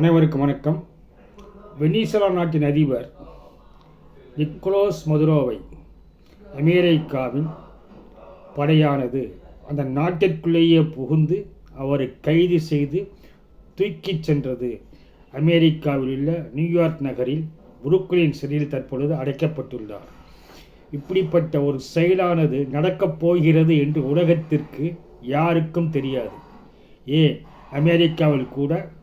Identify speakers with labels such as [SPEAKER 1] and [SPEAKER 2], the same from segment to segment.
[SPEAKER 1] அனைவருக்கும் வணக்கம். வெனிசுலா நாட்டின் அதிபர் நிக்கோலோஸ் மதுரோவை அமெரிக்காவின் படையானது அந்த நாட்டிற்குள்ளேயே புகுந்து அவரை கைது செய்து தூக்கிச் சென்றது. அமெரிக்காவில் உள்ள நியூயார்க் நகரில் புருக்லின் சிறையில் தற்பொழுது அடைக்கப்பட்டுள்ளார். இப்படிப்பட்ட ஒரு செயலானது நடக்கப் போகிறது என்று உலகத்திற்கு யாருக்கும் தெரியாது. ஏன்? அமெரிக்காவில் கூட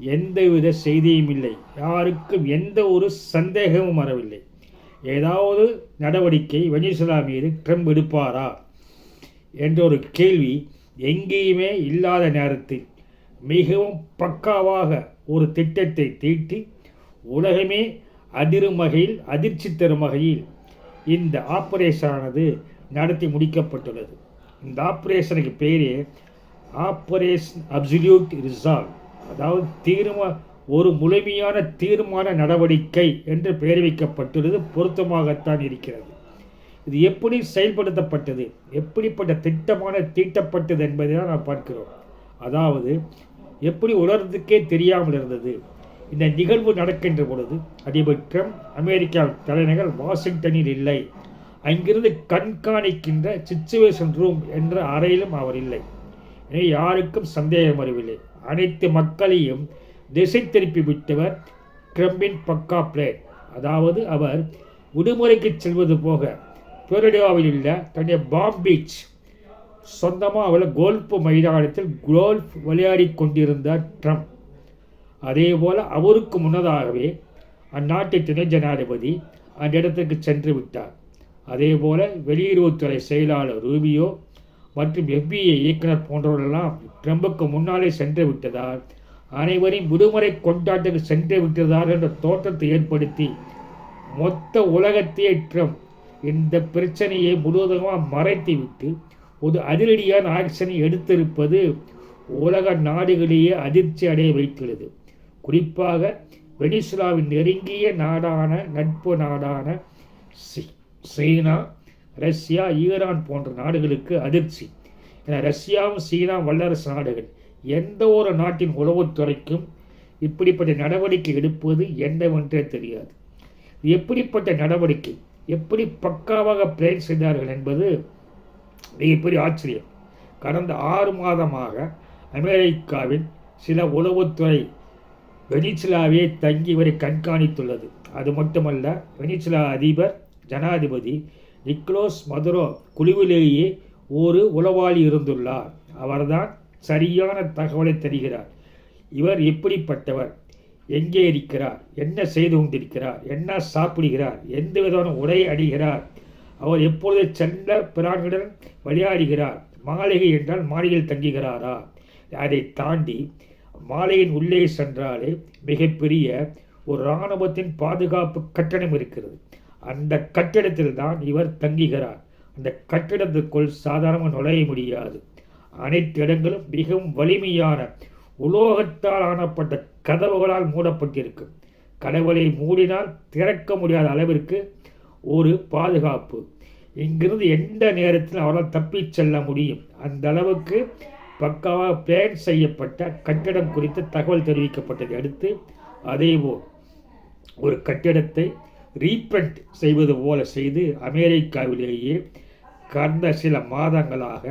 [SPEAKER 1] எந்தவித செய்தியும் இல்லை. யாருக்கும் எந்த ஒரு சந்தேகமும் வரவில்லை. ஏதாவது நடவடிக்கை வெனிசுலா மீது ட்ரம்ப் எடுப்பாரா? என்ற ஒரு கேள்வி எங்கேயுமே இல்லாத நேரத்தில் மிகவும் பக்காவாக ஒரு திட்டத்தை தீட்டி உலகமே அதிரும் வகையில் அதிர்ச்சி தரும் வகையில் இந்த ஆப்ரேஷனானது நடத்தி முடிக்கப்பட்டுள்ளது. இந்த ஆப்ரேஷனுக்கு பேரே ஆப்ரேஷன் அப்சல்யூட் ரிசால்வ். அதாவது தீர்மா ஒரு முழுமையான தீர்மான நடவடிக்கை என்று பெயர் வைக்கப்பட்டுள்ளது பொருத்தமாகத்தான் இருக்கிறது. இது எப்படி செயல்படுத்தப்பட்டது? எப்படிப்பட்ட திட்டமான தீட்டப்பட்டது என்பதை தான் நாம் பார்க்கிறோம். அதாவது எப்படி உலகத்துக்கே தெரியாமல் இருந்தது. இந்த நிகழ்வு நடக்கின்ற பொழுது அதிபர் ட்ரம்ப் அமெரிக்கா தலைநகர் வாஷிங்டனில் இல்லை. அங்கிருந்து கண்காணிக்கின்ற சிச்சுவேஷன் ரூம் என்ற அறையிலும் அவர் இல்லை. எனவே யாருக்கும் சந்தேகம் வரவில்லை. அனைத்து மக்களையும் திசை திருப்பி விட்டவர் ட்ரம்பின் பக்கா பிளேட் அதாவது அவர் விடுமுறைக்கு செல்வது போக புளோரிடாவில் உள்ள தன்னுடைய பாம் பீச் சொந்தமாக அவள் கோல்ஃப் மைதானத்தில் கோல்ஃப் விளையாடி கொண்டிருந்தார் ட்ரம்ப். அதே போல் அவருக்கு முன்னதாகவே அந்நாட்டு துணை ஜனாதிபதி அந்த இடத்துக்கு சென்று விட்டார். அதே போல் வெளியுறவுத்துறை செயலாளர் ரூபியோ மற்றும் எஃபிஐ இயக்குனர் போன்றவர்களெல்லாம் ட்ரம்புக்கு முன்னாலே சென்று விட்டதால் அனைவரையும் விடுமுறை கொண்டாட்டங்கள் சென்று விட்டதால் என்ற தோற்றத்தை ஏற்படுத்தி மொத்த உலகத்தையே ட்ரம்ப் இந்த பிரச்சனையை முழுவதுமாக மறைத்து விட்டு ஒரு அதிரடியான ஆக்ஷனை எடுத்திருப்பது உலக நாடுகளையே அதிர்ச்சி அடைய வைத்துள்ளது. குறிப்பாக வெனிசுலாவின் நெருங்கிய நாடான நட்பு நாடான சீனா ரஷ்யா ஈரான் போன்ற நாடுகளுக்கு அதிர்ச்சி. என ரஷ்யாவும் சீனா வல்லரசு நாடுகள் எந்த ஒரு நாட்டின் உளவுத்துறைக்கும் இப்படிப்பட்ட நடவடிக்கை எடுப்பது என்னவென்றே தெரியாது. எப்படிப்பட்ட நடவடிக்கை எப்படி பக்காவாக பிளான் செய்தார்கள் என்பது மிகப்பெரிய ஆச்சரியம். கடந்த ஆறு மாதமாக அமெரிக்காவின் சில உளவுத்துறை வெனிசுலாவே தங்கி வரை கண்காணித்துள்ளது. அது மட்டுமல்ல வெனிசுலா அதிபர் ஜனாதிபதி நிக்லோஸ் மதுரோ குழுவிலேயே ஒரு உளவாளி இருந்துள்ளார். அவர்தான் சரியான தகவலை தருகிறார். இவர் எப்படிப்பட்டவர்? எங்கே இருக்கிறார்? என்ன செய்து கொண்டிருக்கிறார்? என்ன சாப்பிடுகிறார்? எந்த விதமான உடை அணிகிறார்? அவர் எப்பொழுது செல்ல பிராங்குடன் விளையாடுகிறார்? மாளிகை என்றால் மாளிகையில் தங்குகிறாரா? அதை தாண்டி மாலையின் உள்ளே சென்றாலே மிகப்பெரிய ஒரு இராணுவத்தின் பாதுகாப்பு கட்டணம் இருக்கிறது. அந்த கட்டிடத்தில் தான் இவர் தங்குகிறார். இந்த கட்டிடத்துக்குள் சாதாரணமாக நுழைய முடியாது. அனைத்து இடங்களும் மிகவும் வலிமையான உலோகத்தால் ஆனப்பட்ட கதவுகளால் மூடப்பட்டிருக்கும் கடவுளை மூடினால் திறக்க முடியாத அளவிற்கு ஒரு பாதுகாப்பு. இங்கிருந்து எந்த நேரத்தில் அவரால் தப்பிச் செல்ல முடியும். அந்த அளவுக்கு பக்காவாக பிளான் செய்யப்பட்ட கட்டிடம் குறித்து தகவல் தெரிவிக்கப்பட்டதை அடுத்து அதேபோல் ஒரு கட்டிடத்தை ரீப்ரண்ட் செய்வது போல செய்து அமெரிக்காவிலேயே கடந்த சில மாதங்களாக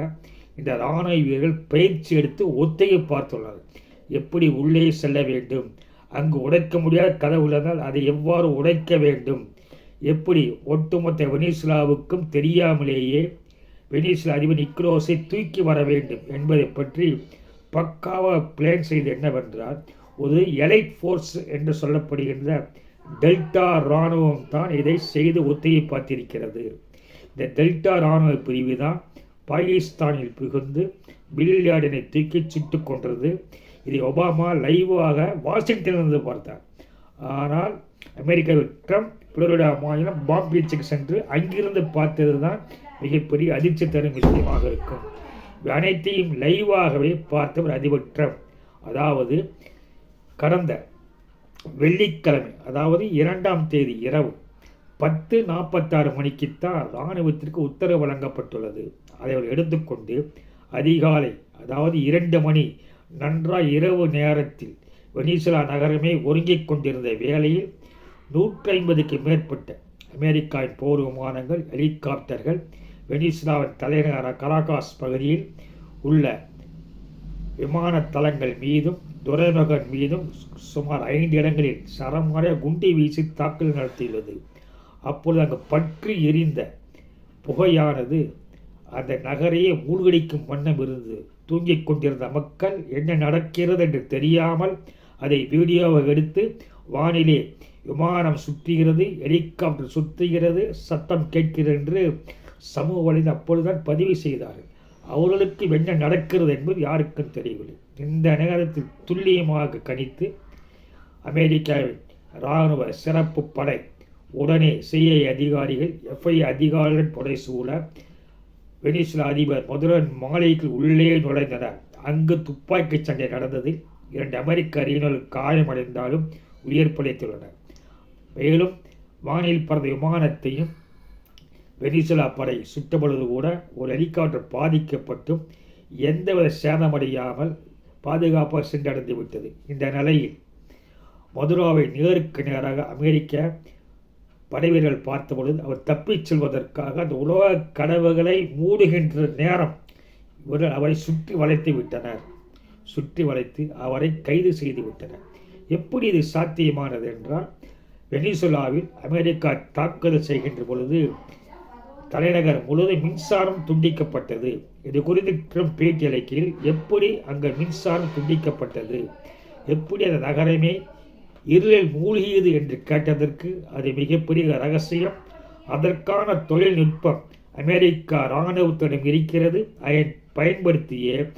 [SPEAKER 1] இந்த இராணுவ வீரர்கள் பயிற்சி எடுத்து ஒத்திகை பார்த்துள்ளனர். எப்படி உள்ளே செல்ல வேண்டும்? அங்கு உடைக்க முடியாத கதவு உள்ளதால் அதை எவ்வாறு உடைக்க வேண்டும்? எப்படி ஒட்டுமொத்த வெனிசுலாவுக்கும் தெரியாமலேயே வெனிசுலா அதிபர் நிக்ரோஸை தூக்கி வர வேண்டும் என்பதை பற்றி பக்காவாக பிளான் செய்து என்னவென்றால் ஒரு எலைட் ஃபோர்ஸ் என்று சொல்லப்படுகின்ற டெல்டா இராணுவம் தான் இதை செய்து ஒத்திகை பார்த்திருக்கிறது. இந்த டெல்டா இராணுவ பிரிவு தான் பாகிஸ்தானில் புகுந்து பில்லியார்டினை தூக்கி சுட்டு கொன்றது. இதை ஒபாமா லைவாக வாஷிங்டனிலிருந்து பார்த்தார். ஆனால் அமெரிக்காவில் ட்ரம்ப் புளோரிடா மாநிலம் பாம் பீச்சுக்கு சென்று அங்கிருந்து பார்த்தது தான் மிகப்பெரிய அதிர்ச்சி தரும் விஷயமாக இருக்கும். அனைத்தையும் லைவாகவே பார்த்தவர் அதிபர் ட்ரம்ப் அதாவது கடந்த வெள்ளிக்கிழமை அதாவது இரண்டாம் தேதி இரவு பத்து நாற்பத்தாறு மணிக்குத்தான் இராணுவத்திற்கு உத்தரவு வழங்கப்பட்டுள்ளது. அதை அவர் எடுத்துக்கொண்டு அதிகாலை அதாவது இரண்டு மணி நன்றாய் இரவு நேரத்தில் வெனிசுலா நகரமே ஒருங்கிக் கொண்டிருந்த வேளையில் நூற்றி ஐம்பதுக்கு மேற்பட்ட அமெரிக்காவின் போர் விமானங்கள் ஹெலிகாப்டர்கள் வெனிசுலாவின் தலைநகர கராகாஸ் பகுதியில் உள்ள விமான தளங்கள் மீதும் துறைமுகன் மீதும் சுமார் ஐந்து இடங்களில் சரமாரிய குண்டி வீசி தாக்குதல் நடத்தியுள்ளது. அப்பொழுது அங்கு பற்றி எரிந்த புகையானது அந்த நகரையே மூழ்கடிக்கும் வண்ணம் இருந்தது. தூங்கிக் கொண்டிருந்த மக்கள் என்ன நடக்கிறது என்று தெரியாமல் அதை வீடியோவை எடுத்து வானிலே விமானம் சுற்றுகிறது ஹெலிகாப்டர் சுற்றுகிறது சத்தம் கேட்கிறது என்று சமூக வலையில் அப்பொழுதுதான் பதிவு செய்தார்கள். அவர்களுக்கு என்ன நடக்கிறது என்பது யாருக்கும் தெரியவில்லை. இந்த நேரத்தில் துல்லியமாக கணித்து அமெரிக்காவின் இராணுவ சிறப்பு படை உடனே சிஐ அதிகாரிகள் எஃப்ஐ அதிகாரிகள் புடை சூழ வெனிசுலா அதிபர் மதுரன் மாலைக்கு உள்ளே நுழைந்தனர். அங்கு துப்பாக்கிச் சண்டை நடந்ததில் இரண்டு அமெரிக்க அறிஞர்கள் காயமடைந்தாலும் உயிர் பிழைத்துள்ளனர் மேலும் வானில் பறந்த விமானத்தையும் வெனிசுலா படை சுட்டபொழுது கூட ஒரு ஹெலிகாப்டர் பாதிக்கப்பட்டும் எந்தவித சேதமடையாமல் பாதுகாப்பாக சென்றடைந்து விட்டது இந்த நிலையில் மதுராவை நேருக்கு நேராக அமெரிக்க படைவீரர்கள் பார்த்தபொழுது அவர் தப்பிச் செல்வதற்காக அந்த உலக கனவுகளை மூடுகின்ற நேரம். இவர்கள் அவரை சுற்றி வளைத்து விட்டனர். சுற்றி வளைத்து அவரை கைது செய்து விட்டனர். எப்படி இது சாத்தியமானது என்றால் வெனிசுலாவில் அமெரிக்கா தாக்குதல் செய்கின்ற பொழுது தலைநகர் முழுவதும் மின்சாரம் துண்டிக்கப்பட்டது. இது குறித்து ட்ரம்ப் பேட்டி அளிக்கையில் எப்படி அங்கே மின்சாரம் துண்டிக்கப்பட்டது? எப்படி அந்த நகரமே இருளில் மூழ்கியது என்று கேட்டதற்கு அது மிகப்பெரிய ரகசியம் அதற்கான தொழில்நுட்பம் அமெரிக்கா இராணுவத்திடம் இருக்கிறது. அதை பயன்படுத்திய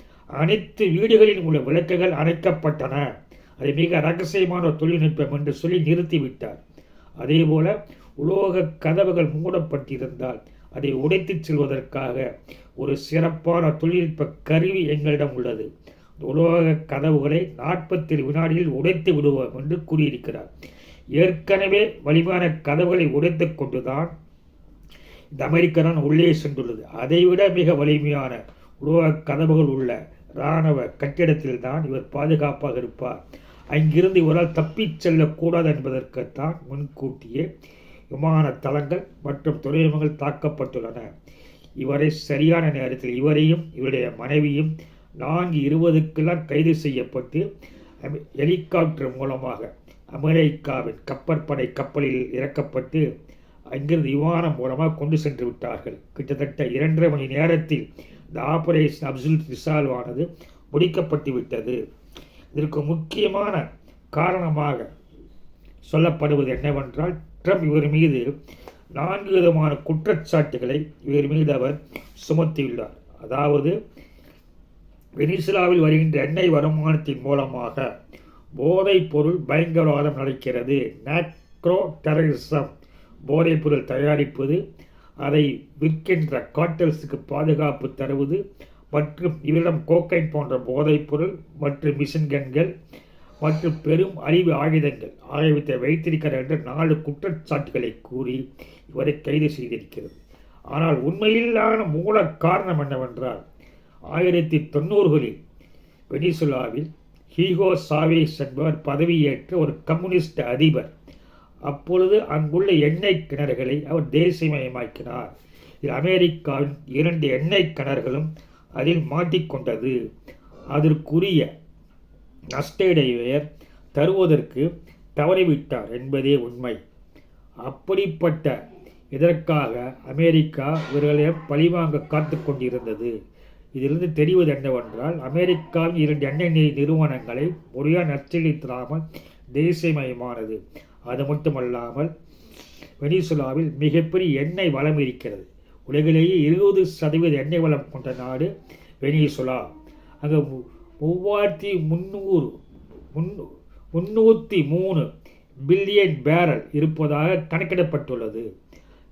[SPEAKER 1] அனைத்து வீடுகளில் உள்ள விளக்குகள் அணைக்கப்பட்டன. அது மிக ரகசியமான தொழில்நுட்பம் என்று சொல்லி நிறுத்திவிட்டார். அதேபோல உலோக கதவுகள் மூடப்பட்டிருந்தால் அதை உடைத்துச் செல்வதற்காக ஒரு சிறப்பான தொழில்நுட்ப கருவி எங்களிடம் உள்ளது. உலோக கதவுகளை நாற்பத்தி வினாடியில் உடைத்து விடுவோம் என்று கூறியிருக்கிறார். ஏற்கனவே வலிமான கதவுகளை உடைத்து கொண்டுதான் இந்த அமெரிக்கா உள்ளே சென்றுள்ளது. அதைவிட மிக வலிமையான உலோக கதவுகள் உள்ள இராணுவ கட்டிடத்தில் தான் இவர் பாதுகாப்பாக இருப்பார். அங்கிருந்து இவரால் தப்பிச் செல்லக்கூடாது என்பதற்குத்தான் முன்கூட்டியே விமான தளங்கள் மற்றும் துறைமுகங்கள் தாக்கப்பட்டுள்ளன. இவரை சரியான நேரத்தில் இவரையும் இவருடைய மனைவியும் நான்கு இருபதுக்கெல்லாம் கைது செய்யப்பட்டு ஹெலிகாப்டர் மூலமாக அமெரிக்காவின் கப்பற்படை கப்பலில் இறக்கப்பட்டு அங்கிருந்து விமானம் மூலமாக கொண்டு சென்று விட்டார்கள். கிட்டத்தட்ட இரண்டரை மணி நேரத்தில் இந்த ஆபரேஷன் அப்சுல் ரிசால்வ் ஆனது முடிக்கப்பட்டு விட்டது. இதற்கு முக்கியமான காரணமாக சொல்லப்படுவது என்னவென்றால் ட்ரம்ப் இவர் மீது நான்கு விதமான குற்றச்சாட்டுகளை இவர் மீது அவர் சுமத்தியுள்ளார். அதாவது வெனிசுலாவில் வருகின்ற எண்ணெய் வருமானத்தின் மூலமாக போதைப் பொருள் பயங்கரவாதம் நடக்கிறது. நேக்ரோ டெரரிசம் போதைப் பொருள் தயாரிப்பது அதை விற்கின்ற காட்டல்ஸுக்கு பாதுகாப்பு தருவது மற்றும் இவரிடம் கோக்கைன் போன்ற போதைப் பொருள் மற்றும் மிஷின்கன்கள் மற்றும் பெரும் அறிவு ஆயுதங்கள் ஆகியவற்றை வைத்திருக்கிறார் என்று நாலு குற்றச்சாட்டுகளை கூறி இவரை கைது செய்திருக்கிறது. ஆனால் உண்மையிலான மூல காரணம் என்னவென்றால் ஆயிரத்தி தொண்ணூறுகளில் வெனிசுலாவில் ஹீகோ சாவேஸ் என்பவர் பதவியேற்ற ஒரு கம்யூனிஸ்ட் அதிபர். அப்பொழுது அங்குள்ள எண்ணெய் கிணறுகளை அவர் தேசியமயமாக்கினார். இது அமெரிக்காவின் இரண்டு எண்ணெய் கிணறுகளும் அதில் மாட்டிக்கொண்டது. அதற்குரிய நஷ்டடைவையர் தருவதற்கு தவறிவிட்டார் என்பதே உண்மை. அப்படிப்பட்ட இதற்காக அமெரிக்கா இவர்களை பழிவாங்க காத்து கொண்டிருந்தது இதிலிருந்து தெரிவது என்னவென்றால் அமெரிக்காவின் இரண்டு எண்ணெய் நிறுவனங்களை முறையாக நச்சரித்திராமல் தேசியமயமானது. அது மட்டுமல்லாமல் வெனிசுலாவில் மிகப்பெரிய எண்ணெய் வளம் இருக்கிறது. உலகிலேயே இருபது சதவீத எண்ணெய் வளம் கொண்ட நாடு வெனிசுலா. அங்கே மூவாயிரத்தி முந்நூறு முன் முந்நூற்றி மூணு பில்லியன் பேரல் இருப்பதாக கணக்கிடப்பட்டுள்ளது.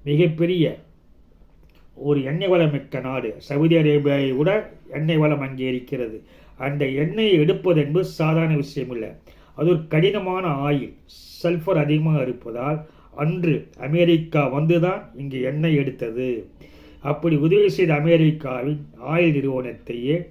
[SPEAKER 1] மிகப்பெரிய ஒரு எண்ணெய் வளம் மிக்க நாடு. சவுதி அரேபியாவை விட எண்ணெய் வளம் அங்கே இருக்கிறது. அந்த எண்ணெயை எடுப்பது என்பது சாதாரண விஷயம் இல்லை அது ஒரு கடினமான ஆயில். சல்ஃபர் அதிகமாக இருப்பதால் அன்று அமெரிக்கா வந்து தான் இங்கு எண்ணெய் எடுத்தது. அப்படி உதவி செய்த அமெரிக்காவின் ஆயில் நிறுவனத்தையே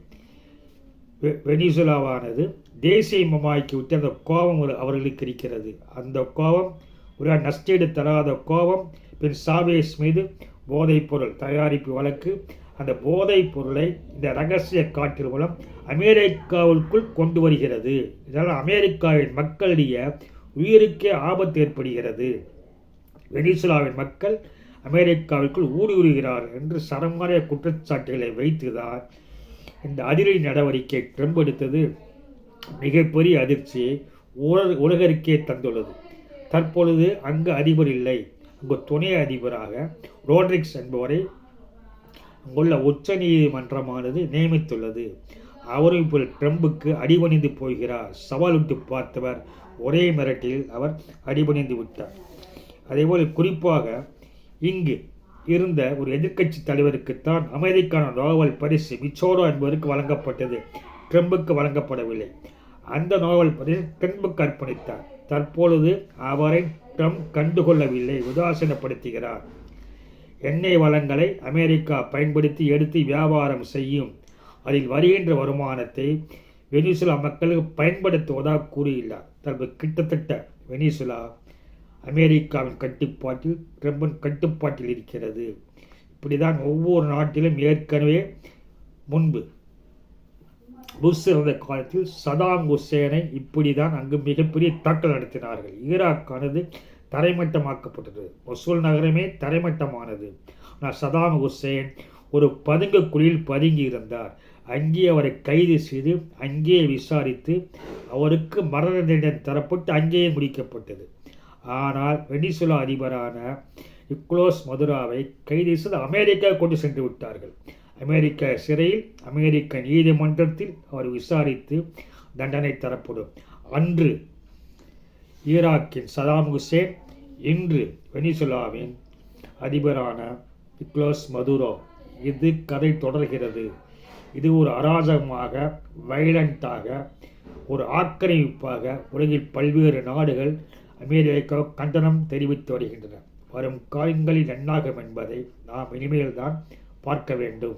[SPEAKER 1] வெ- வெனிசுலாவானது தேசியமயமாக்கி விட்டு அந்த கோபம் ஒரு- அவர்களுக்கு இருக்கிறது. அந்த கோபம் ஒரு நஷ்டீடு தராத கோபம் பின் சாவேஸ் மீது போதைப்பொருள் தயாரிப்பு வழக்கு. அந்த போதைப் பொருளை இந்த ரகசிய காட்டில் மூலம் அமெரிக்காவுக்குள் கொண்டு வருகிறது. இதனால் அமெரிக்காவின் மக்களுடைய உயிருக்கே ஆபத்து ஏற்படுகிறது. வெனிசுலாவின் மக்கள் அமெரிக்காவிற்குள் ஊடுருகிறார் என்று சரமாரிய குற்றச்சாட்டுகளை வைத்துதான் இந்த அதிரடி நடவடிக்கை ட்ரம்ப் எடுத்தது. மிகப்பெரிய அதிர்ச்சியை உலக உலகிற்கே தந்துள்ளது. தற்பொழுது அங்கு அதிபர் இல்லை. அங்கு துணை அதிபராக ரோட்ரிக்ஸ் என்பவரை அங்குள்ள உச்ச நீதிமன்றமானது நியமித்துள்ளது. அவரும் இப்போ ட்ரம்புக்கு அடிபணிந்து போகிறார். சவாலிட்டு பார்த்தவர் ஒரே மிரட்டில் அவர் அடிபணிந்து விட்டார். அதேபோல் குறிப்பாக இங்கு இருந்த ஒரு எதிர்க்கட்சி தலைவருக்குத்தான் அமெரிக்கான நோவல் பரிசு மிச்சோரோ என்பவருக்கு வழங்கப்பட்டது. ட்ரம்புக்கு வழங்கப்படவில்லை. அந்த நோவல் பரிசு ட்ரம்புக்கு அர்ப்பணித்தார். தற்பொழுது அவரை ட்ரம்ப் கண்டுகொள்ளவில்லை உதாசீனப்படுத்துகிறார். எண்ணெய் வளங்களை அமெரிக்கா பயன்படுத்தி எடுத்து வியாபாரம் செய்யும். அதில் வருகின்ற வருமானத்தை வெனிசுலா மக்களுக்கு பயன்படுத்துவதாக கூறியுள்ளார். தற்போது கிட்டத்தட்ட வெனிசுலா அமெரிக்காவின் கட்டுப்பாட்டில் ட்ரம்பின் கட்டுப்பாட்டில் இருக்கிறது. இப்படிதான் ஒவ்வொரு நாட்டிலும் ஏற்கனவே முன்பு புஷ் இருந்த காலத்தில் சதாம் ஹுசேனை இப்படி தான் அங்கு மிகப்பெரிய தாக்கல் நடத்தினார்கள். ஈராக்கானது தரைமட்டமாக்கப்பட்டது. மொசூல் நகரமே தரைமட்டமானது. ஆனால் சதாம் ஹுசேன் ஒரு பதுங்கு குழியில் பதுங்கி இருந்தார். அங்கே அவரை கைது செய்து அங்கேயே விசாரித்து அவருக்கு மரண தண்டனை தரப்பட்டு அங்கேயே முடிக்கப்பட்டது. ஆனால் வெனிசுலா அதிபரான நிக்கோலஸ் மதுராவை கைது செய்து அமெரிக்கா கொண்டு சென்று விட்டார்கள். அமெரிக்க சிறையில் அமெரிக்க நீதிமன்றத்தில் அவர் விசாரித்து தண்டனை தரப்படும். அன்று ஈராக்கின் சதாம் ஹுசேன் இன்று வெனிசுலாவின் அதிபரான நிக்லோஸ் மதுரோ. இது கதை தொடர்கிறது. இது ஒரு அராஜகமாக வைலண்டாக ஒரு ஆக்கிரமிப்பாக உலகில் பல்வேறு நாடுகள் அமெரிக்கா கண்டனம் தெரிவித்து வருகின்றன. வரும் காலங்களில் என்னாகும் என்பதை நாம் இனிமேல்தான் பார்க்க வேண்டும்.